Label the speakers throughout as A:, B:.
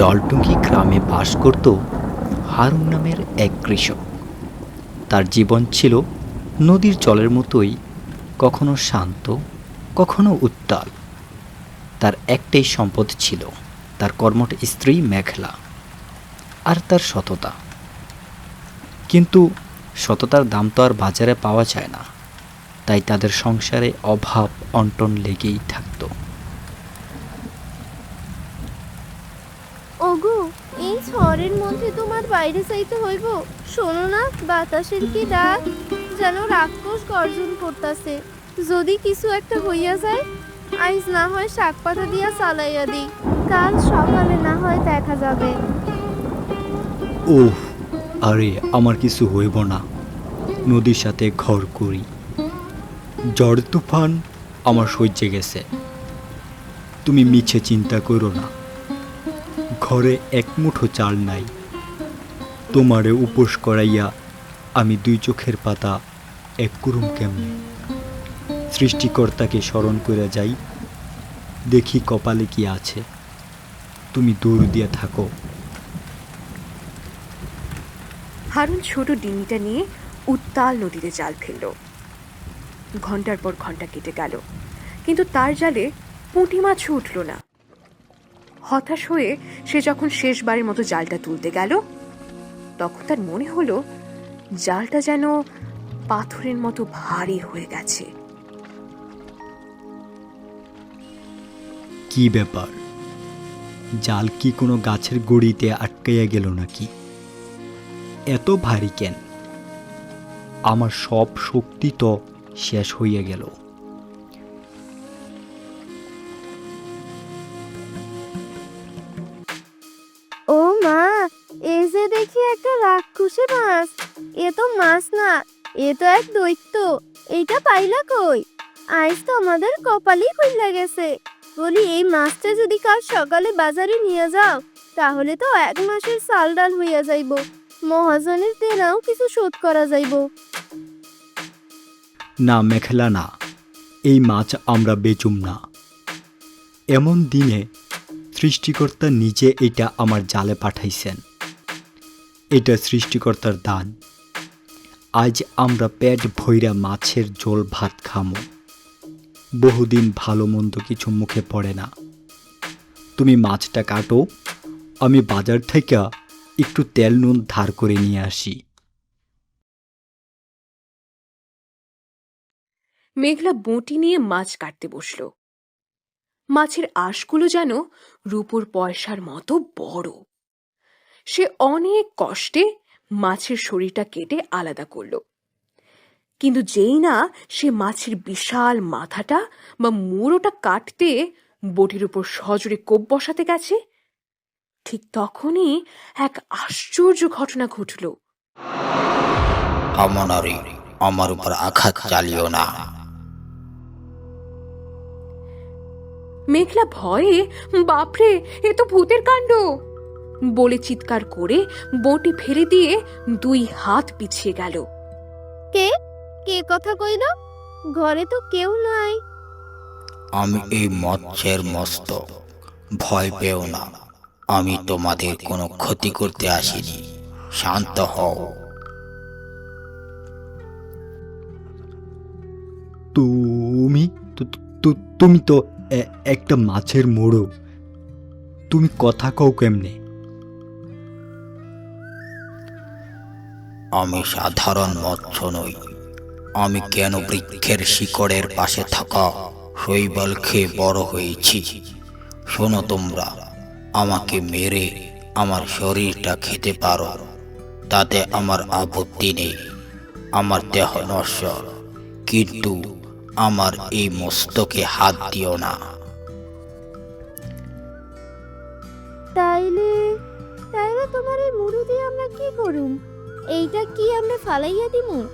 A: জলটুঙ্গি গ্রামে বাস করত হারুন নামের এক কৃষক। তার জীবন ছিল নদীর জলের মতোই, কখনো শান্ত, কখনো উত্তাল। তার একটাই সম্পদ ছিল, তার কর্মঠ স্ত্রী মেঘলা আর তার সততা। কিন্তু সততার দাম তো আর বাজারে পাওয়া যায় না, তাই তাদের সংসারে অভাব অন্টন লেগেই থাকতো।
B: ওগো এই ঝড়ের মধ্যে তোমার বাইরে যাইতে হইব। শোনো না, বাতাসের কি ডাক? যেন রাক্ষস গর্জন করতাছে। যদি কিছু একটা হইয়া যায়, আইজ না হয় শাক পাতা দিয়া চালাইয়া দিই। কাল সকালে না হয় দেখা যাবে।
A: ওহ আরে, আমার কিছু হইব না। নদীর সাথে ঘর করি। ঝড় তুফান আমার সহ্যে গেছে। তুমি মিছে চিন্তা করো না। ঘরে এক মুঠো চাল নাই। তোমারে উপোস করাইয়া আমি দুই চোখের পাতা এক কুরুম কেমনে? সৃষ্টিকর্তাকে স্মরণ করে যাই, দেখি কপালে কি আছে। তুমি দৌড় দিয়া থাকো।
C: হারুন ছোট ডিঙিটা নিয়ে উত্তাল নদীতে জাল ফেলল। ঘণ্টার পর ঘণ্টা কেটে গেল। কিন্তু তার জালে পুঁটি মাছও উঠল না। হতাশ হয়ে সে যখন শেষবারের মতো জালটা তুলতে গেল, তখন তার মনে হলো জালটা যেন পাথরের মতো ভারী হয়ে গেছে।
A: কি ব্যাপার? জাল কি কোনো গাছের গড়িতে আটকাইয়া গেল নাকি? এত ভারী কেন? আমার সব শক্তি তো শেষ হইয়া গেল।
B: এ তো মাছ না, এ তো এক দৈত্য, এইটা পাইলা কই? আইজ তো আমাদের কপালই খুললা গেছে। বলি, এই মাছটা যদি কাল সকালে বাজারে নিয়ে যাও, তাহলে তো এক মাসের চাল ডাল হইয়া যাইব। মহাজনের দেনাও কিছু শোধ করা যাইব।
A: না, মেখলা না, এই মাছ আমরা বেচুম না। এমন দিনে সৃষ্টিকর্তা নিজে এটা আমার জালে পাঠাইছেন। এটা সৃষ্টিকর্তার দান। আজ আমরা পেট ভৈরা মাছের জল ভাত খামো। বহুদিন ভালো মন্দ কিছু মুখে পড়ে না। তুমি মাছটা কাটো, আমি বাজার থেকে একটু তেল নুন ধার করে নিয়ে আসি।
C: মেঘলা বঁটি নিয়ে মাছ কাটতে বসল। মাছের আঁশগুলো যেন রূপোর পয়সার মতো বড়। সে অনেক কষ্টে মাছের শরীরটা কেটে আলাদা করল। কিন্তু যেই না সে মাছের বিশাল মাথাটা বা মুড়োটা কাটতে বটির উপর সজোরে কোপ বসাতে গেছে ঠিক তখনই এক আশ্চর্য ঘটনা ঘটল।
D: অমনারী আমার উপর আঘাত চালিও না।
C: মেঘলা ভয়ে বাপরে এ তো ভূতের কাণ্ড! বলে চিৎকার করে বটি ফেলে দিয়ে দুই হাত পিছিয়ে গেল।
B: কে? কে কথা কইল? ঘরে তো কেউ নাই।
D: আমি এই মৎস্যের মস্ত ভয় পেও না। আমি তোমাদের কোনো ক্ষতি করতে আসিনি। শান্ত হও।
A: তুমি তুমি তো একটা মাছের মোড়ো তুমি কথা কও কেমনে?
D: আমি সাধারণ মৎস্য নই। আমি কেন বৃক্ষের শিকড়ের পাশে থাকা শৈবাল খেয়ে বড় হয়েছি? শোনো তোমরা, আমাকে মেরে আমার শরীরটা খেতে পারো। তাতে আমার আপত্তি নেই, আমার দেহ নশ্বর কিন্তু আমার এই মস্তকে হাত দিও না।
B: তাইলে তাইলে তোমার এই মুড়ি দিয়ে আমরা কি করুম? এইটা কি আমরা ফালাইয়া দিমু?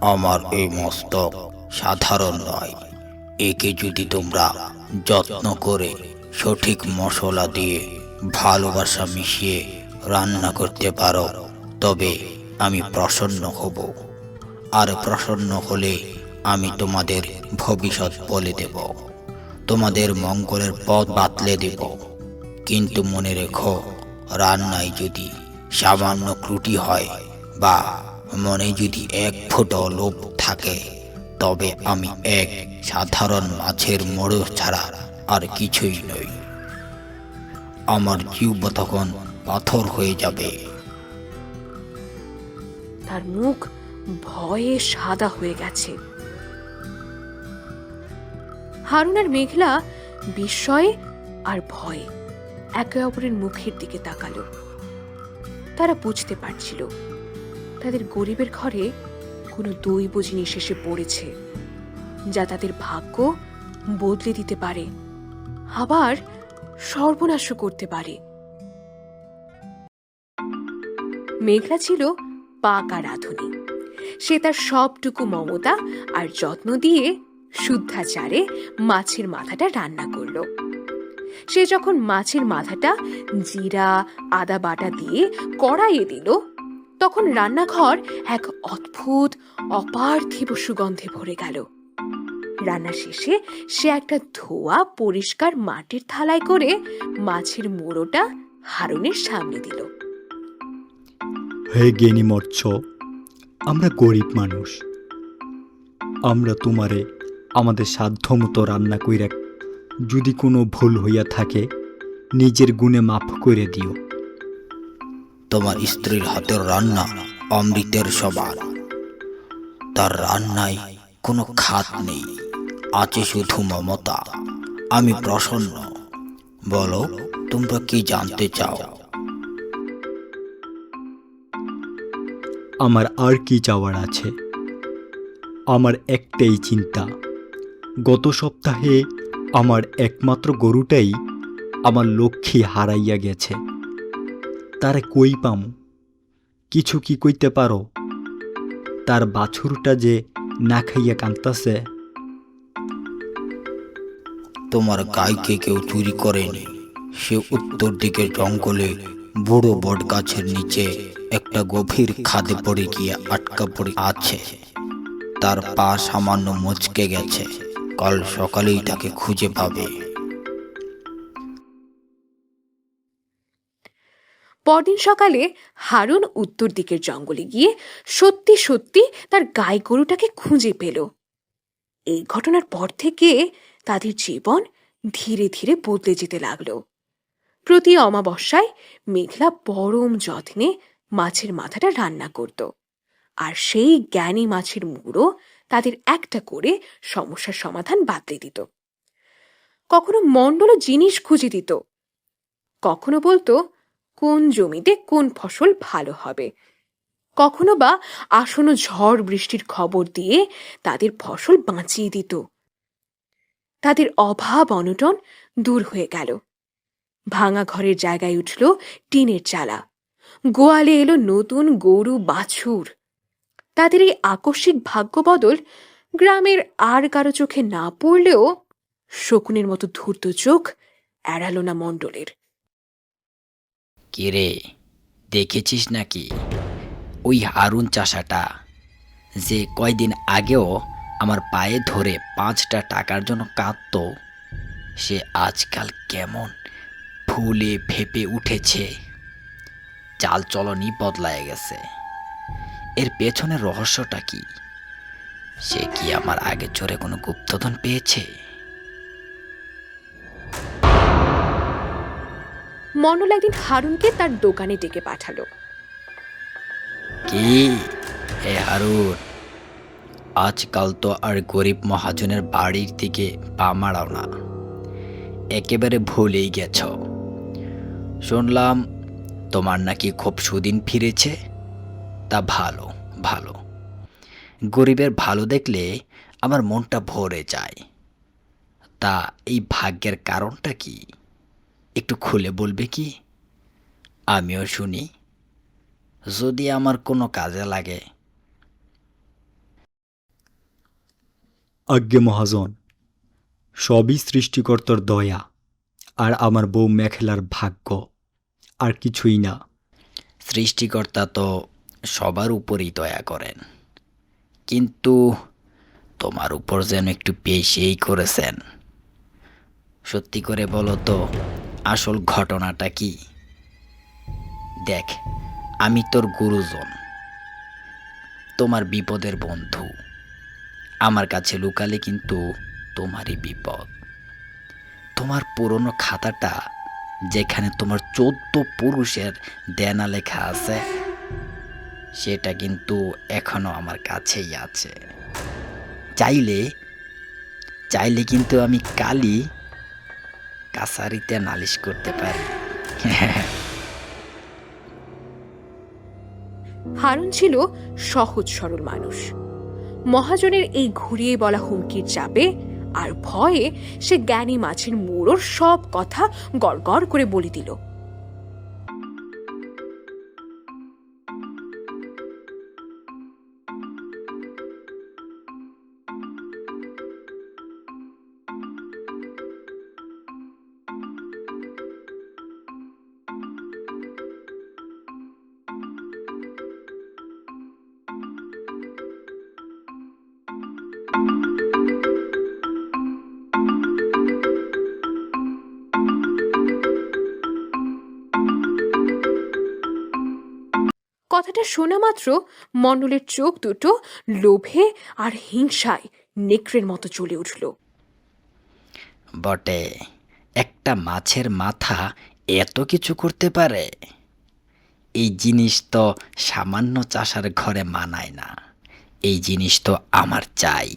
D: আমার এই মস্তক সাধারণ নয়। একে যদি তোমরা যত্ন করে সঠিক মশলা দিয়ে ভালোবাসা মিশিয়ে রান্না করতে পারো, তবে আমি প্রসন্ন হব। আর প্রসন্ন হলে আমি তোমাদের ভবিষ্যৎ বলে দেব। তোমাদের মঙ্গলের পথ বাতলে দেব। কিন্তু মনে রেখো রান্নায় যদি, সামান্য ত্রুটি হয় বা মনে যদি এক ফুটো লোভ থাকে, তবে আমি এক সাধারণ মাছের মোড় ছাড়া আর কিছুই নই। আমার জীব তখন পাথর হয়ে যাবে।
C: তার মুখ ভয়ে সাদা হয়ে গেছে। হারুন আর মেঘলা বিস্ময়ে আর ভয়ে একে অপরের মুখের দিকে তাকালো। তারা বুঝতে পারছিল, তাদের গরিবের ঘরে কোনো দৈব জিনিস এসে পড়েছে, যা তাদের ভাগ্য বদলে দিতে পারে, আবার সর্বনাশও করতে পারে। মেঘলা ছিল পাকা রাঁধুনি সে তার সবটুকু মমতা আর যত্ন দিয়ে শুদ্ধাচারে মাছের মাথাটা রান্না করল। সে যখন মাছের মাথাটা জিরা, আদা বাটা দিয়ে কড়াইয়ে দিল, তখন রান্নাঘর এক অদ্ভুত, অপার্থিব সুগন্ধে ভরে গেল। রান্না শেষে সে একটা ধোয়া পরিষ্কার মাটির থালায় করে মাছের মোড়োটা হারুনের সামনে দিল।
A: হে জ্ঞানী মৎস্য, আমরা গরিব মানুষ। আমরা তোমারে আমাদের সাধ্য মতো রান্না কইরা যদি কোনো ভুল হইয়া থাকে নিজের গুণে মাফ করে দিও।
D: তোমার স্ত্রীর হাতের রান্না অমৃতের সবার। তার রান্নায় কোনো খাত নেই আছে শুধু মমতা। আমি প্রসন্ন। বলো তোমরা কি জানতে চাও?
A: আমার আর কি চাওয়ার আছে? আমার একটাই চিন্তা গত সপ্তাহে আমার একমাত্র গরুটাই আমার লক্ষ্মী হারাইয়া গেছে। তারে কই পাম? কিছু কি কইতে পারো? তার বাছুরটা যে না খাইয়া কাঁদতাছে।
D: তোমার গাইকে কেউ চুরি করেনি। সে উত্তর দিকের জঙ্গলে বুড়ো বট গাছের নিচে একটা গভীর খাদে পড়ে গিয়ে আটকা পড়ে আছে। তার পা সামান্য মচকে গেছে। কাল সকালেই তাকে খুঁজে পাবে।
C: পরদিন সকালে হারুন উত্তর দিকের জঙ্গলে গিয়ে সত্যি সত্যি তার গাই গরুটাকে খুঁজে পেল। এই ঘটনার পর থেকে তাদের জীবন ধীরে ধীরে বদলে যেতে লাগল। প্রতি অমাবস্যায় মেঘলা পরম যত্নে মাছের মাথাটা রান্না করত। আর সেই জ্ঞানী মাছের মুড়ো তাদের একটা করে সমস্যার সমাধান বাতলে দিত। কখনো মণ্ডল জিনিস খুঁজে দিত। কখনো বলতো, কোন জমিতে কোন ফসল ভালো হবে। কখনো বা আসন্ন ঝড় বৃষ্টির খবর দিয়ে তাদের ফসল বাঁচিয়ে দিত। তাদের অভাব অনটন দূর হয়ে গেল। ভাঙা ঘরের জায়গায় উঠল টিনের চালা। গোয়ালে এলো নতুন গরু বাছুর। তাদের এই আকস্মিক ভাগ্য বদল গ্রামের আর কারও চোখে না পড়লেও শকুনের মতো ধূর্ত চোখ এড়ালো না মণ্ডলের।
D: কিরে, দেখেছিস নাকি? ওই হারুন চাষাটা যে কয়দিন আগেও আমার পায়ে ধরে পাঁচটা টাকার জন্য কাঁদতো, সে আজকাল কেমন ফুলে ফেপে উঠেছে। চাল চলনই বদলায় গেছে। এর পেছনের রহস্যটা কি? সে কি আমার আগে চোরে কোনো গুপ্তধন পেয়েছে?
C: মণ্ডল একদিন হারুনকে তার দোকানে ডেকে পাঠালো।
D: কি? হে হারুন আজকাল তো আর গরিব মহাজনের বাড়ির দিকে পা মারাও না। একেবারে ভুলেই গেছ। শুনলাম তোমার নাকি খুব সুদিন ফিরেছে। তা ভালো ভালো। গরিবের ভালো দেখলে আমার মনটা ভরে যায়। তা এই ভাগ্যের কারণটা কি? একটু খুলে বলবে কি? আমিও শুনি। যদি আমার কোনো কাজে লাগে।
A: আজ্ঞে মহাজন সবই সৃষ্টিকর্তার দয়া আর আমার বউ মেখেলার ভাগ্য আর কিছুই না।
D: সৃষ্টিকর্তা তো সবার উপরই দয়া করেন। কিন্তু তোমার উপর যেন একটু বেশিই করেছেন। সত্যি করে বলো তো, আসল ঘটনাটা কি? দেখ, আমি তোর গুরুজন। তোমার বিপদের বন্ধু। আমার কাছে লুকালে কিন্তু তোমারই বিপদ। তোমার পুরনো খাতাটা, যেখানে তোমার চোদ্দ পুরুষের দেনা লেখা আছে সেটা কিন্তু এখনও আমার কাছেই আছে। চাইলে চাইলে কিন্তু আমি কালি কাছারিতে নালিশ করতে পারি।
C: হারুন ছিল সহজ সরল মানুষ। মহাজনের এই ঘুরিয়ে বলা হুমকির চাপে আর ভয়ে সে জ্ঞানী মাছের মুড়োর সব কথা গড়গড় করে বলে দিল। কথাটা শোনা মাত্র মণ্ডলের চোখ দুটো লোভে আর হিংসায় নেকড়ের মতো চলে উঠল।
D: বটে, একটা মাছের মাথা এত কিছু করতে পারে? এই জিনিস তো সামান্য চাষার ঘরে মানায় না। এই জিনিস তো আমার চাই।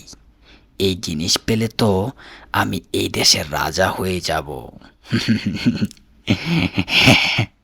D: এই জিনিস পেলে তো আমি এই দেশের রাজা হয়ে যাব।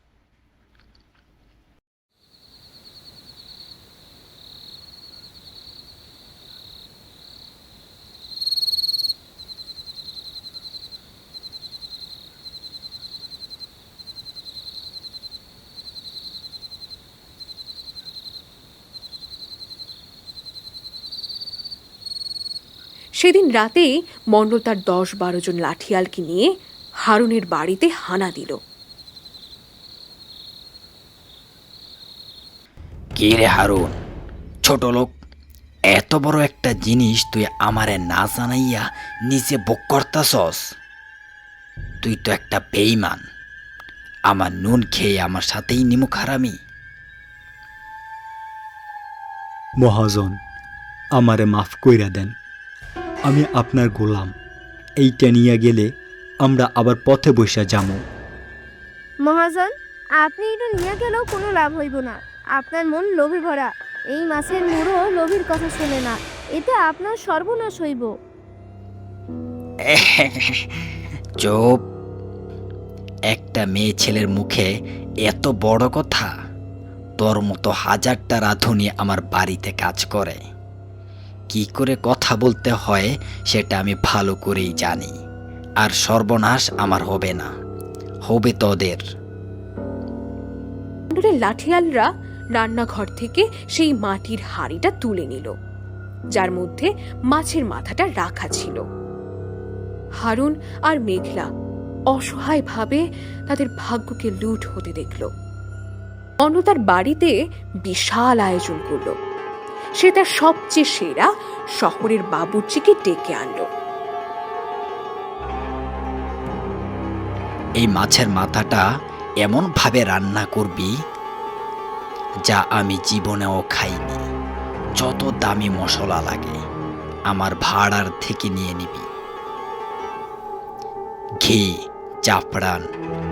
C: সেদিন রাতেই মণ্ডল তার দশ বারো জন লাঠিয়ালকে নিয়ে হারুনের বাড়িতে হানা দিল।
D: কে রে হারুন? ছোট লোক এত বড় একটা জিনিস তুই আমারে না জানাইয়া নিচে বক করতাসস তুই তো একটা বেইমান আমার নুন খেয়ে আমার সাথেই নিমুখ হারামি
A: মহাজন আমারে মাফ কইরা দেন। আমি আপনার গোলাম। এইটা নিয়ে গেলে আমরা আবার পথে বসে যাব
B: মহাজন আপনি এটা নিয়ে গেলেও কোনো লাভ হইব না। আপনার মন লোভে ভরা। এই মাছের মুড়ো লোভীর কথা শোনে না। এতে আপনার সর্বনাশ হইব।
D: চুপ। একটা মেয়ে ছেলের মুখে এত বড় কথা? তোর মতো হাজারটা রাঁধুনি আমার বাড়িতে কাজ করে। কি করে কথা বলতে হয়, সেটা আমি ভালো করেই জানি। আর সর্বনাশ আমার হবে না, হবে তোদের।
C: লাঠিয়ালরা রান্নাঘর থেকে সেই মাটির হাঁড়িটা তুলে নিল, যার মধ্যে মাছের মাথাটা রাখা ছিল। হারুন আর মেঘলা অসহায়ভাবে তাদের ভাগ্যকে লুট হতে দেখল। অন্য তার বাড়িতে বিশাল আয়োজন করল। সে তার সবচেয়ে সেরা শহরের বাবুর্চিকে ডেকে আনলো।
D: এই মাছের মাথাটা এমনভাবে রান্না করবি যা আমি জীবনেও খাইনি। যত দামি মশলা লাগে, আমার ভাড়ার থেকে নিয়ে নিবি। ঘি, জাফরান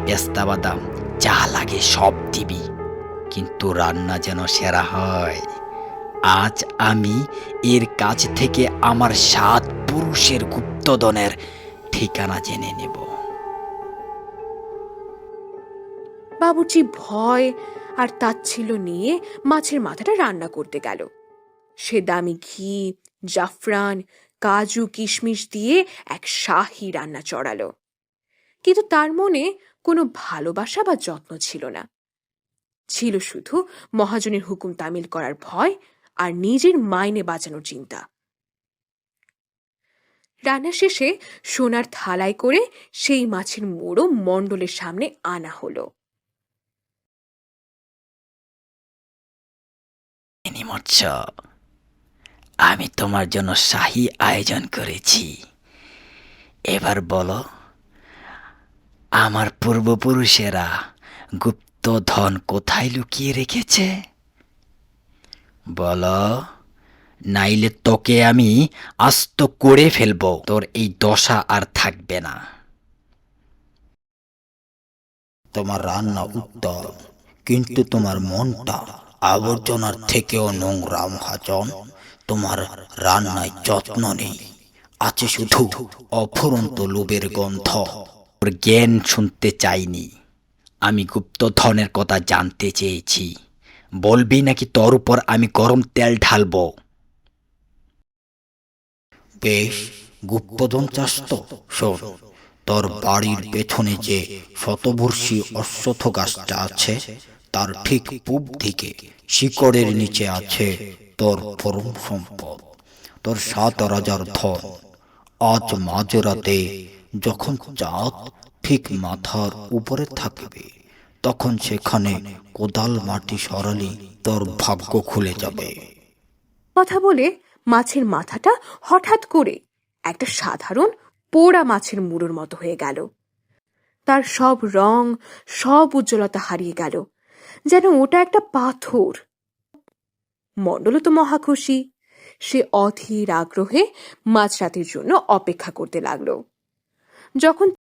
D: পেস্তা বাদাম যা লাগে সব দিবি। কিন্তু রান্না যেন সেরা হয়। আজ আমি এর কাছ থেকে আমার সাত পুরুষের গুপ্তদনের ঠিকানা জেনে নেব।
C: বাবুর্চি ভয় আর তাচ্ছিল্য নিয়ে মাছের মাথাটা রান্না করতে গেল। সে দামি ঘি, জাফরান, কাজু, কিশমিশ দিয়ে এক শাহী রান্না চড়ালো। কিন্তু তার মনে কোনো ভালোবাসা বা যত্ন ছিল না। ছিল শুধু মহাজনের হুকুম তামিল করার ভয় আর নিজের মাইনে বাঁচানোর চিন্তা। রান্না শেষে সোনার থালায় করে সেই মাছের মোড়ো মণ্ডলের সামনে আনা হলো।
D: আমি তোমার জন্য শাহী আয়োজন করেছি। এবার বলো, আমার পূর্বপুরুষেরা গুপ্ত ধন কোথায় লুকিয়ে রেখেছে? বলো, নাইলে তোকে আমি আস্ত করে ফেলব। তোর এই দশা আর থাকবে না। তোমার রান্না উত্তর কিন্তু তোমার মনটা আবর্জনার থেকেও নোংরা, মহাজন। তোমার রান্নায় যত্ন নেই, আছে শুধু অফুরন্ত লোভের গন্ধ। জ্ঞান শুনতে চাইনি, আমি গুপ্তধনের কথা জানতে চেয়েছি। বলবি নাকি তোর উপর আমি গরম তেল ঢালবো? বেশ, গুপ্তধন চাস তো, শোন। তোর বাড়ির পেছনে যে শতবর্ষী অশ্বত্থ গাছটা আছে, তার ঠিক পূব দিকে শিকড়ের নিচে আছে তোর পরম সম্পদ, তোর সাত রাজার ধন। আজ মাঝরাতে যখন চাঁদ ঠিক মাথার উপরে থাকবে, তখন সেখানে কোদাল মাটি সরালি তোর ভাগ্য খুলে যাবে।
C: কথা বলে মাছের মাথাটা হঠাৎ করে একটা সাধারণ পোড়া মাছের মুড়োর মতো হয়ে গেল। তার সব রং, সব উজ্জ্বলতা হারিয়ে গেল। যেন ওটা একটা পাথর। মণ্ডল তো মহা খুশি। সে অধীর আগ্রহে মাঝরাতের জন্য অপেক্ষা করতে লাগল। যখন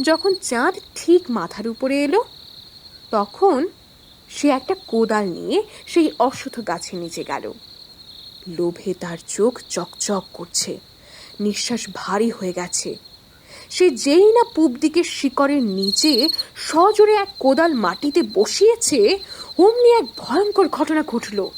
C: যখন চাঁদ ঠিক মাথার উপরে এলো, তখন সে একটা কোদাল নিয়ে সেই অশ্বত্থ গাছের নিচে গেল। লোভে তার চোখ চকচক করছে, নিঃশ্বাস ভারী হয়ে গেছে। সে যেই না পূব দিকের শিকড়ের নিচে সজোরে এক কোদাল মাটিতে বসিয়েছে, অমনি এক ভয়ঙ্কর ঘটনা ঘটল।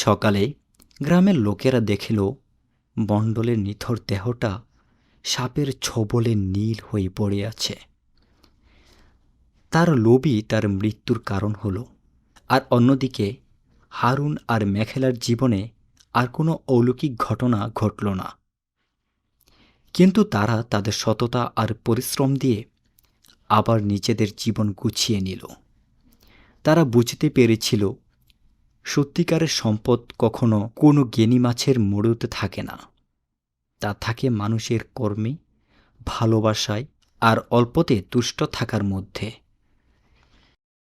A: সকালে গ্রামের লোকেরা দেখিল মণ্ডলের নিথর দেহটা সাপের ছবলে নীল হয়ে পড়ে আছে। তার লোভই তার মৃত্যুর কারণ হল। আর অন্যদিকে, হারুন আর মেখেলার জীবনে আর কোনো অলৌকিক ঘটনা ঘটল না। কিন্তু তারা তাদের সততা আর পরিশ্রম দিয়ে আবার নিজেদের জীবন গুছিয়ে নিল। তারা বুঝতে পেরেছিল সত্যিকারের সম্পদ কখনো কোনো গেনি মাছের মোড়তে থাকে না। তা থাকে মানুষের কর্মে, ভালোবাসায় আর অল্পতে তুষ্ট থাকার মধ্যে।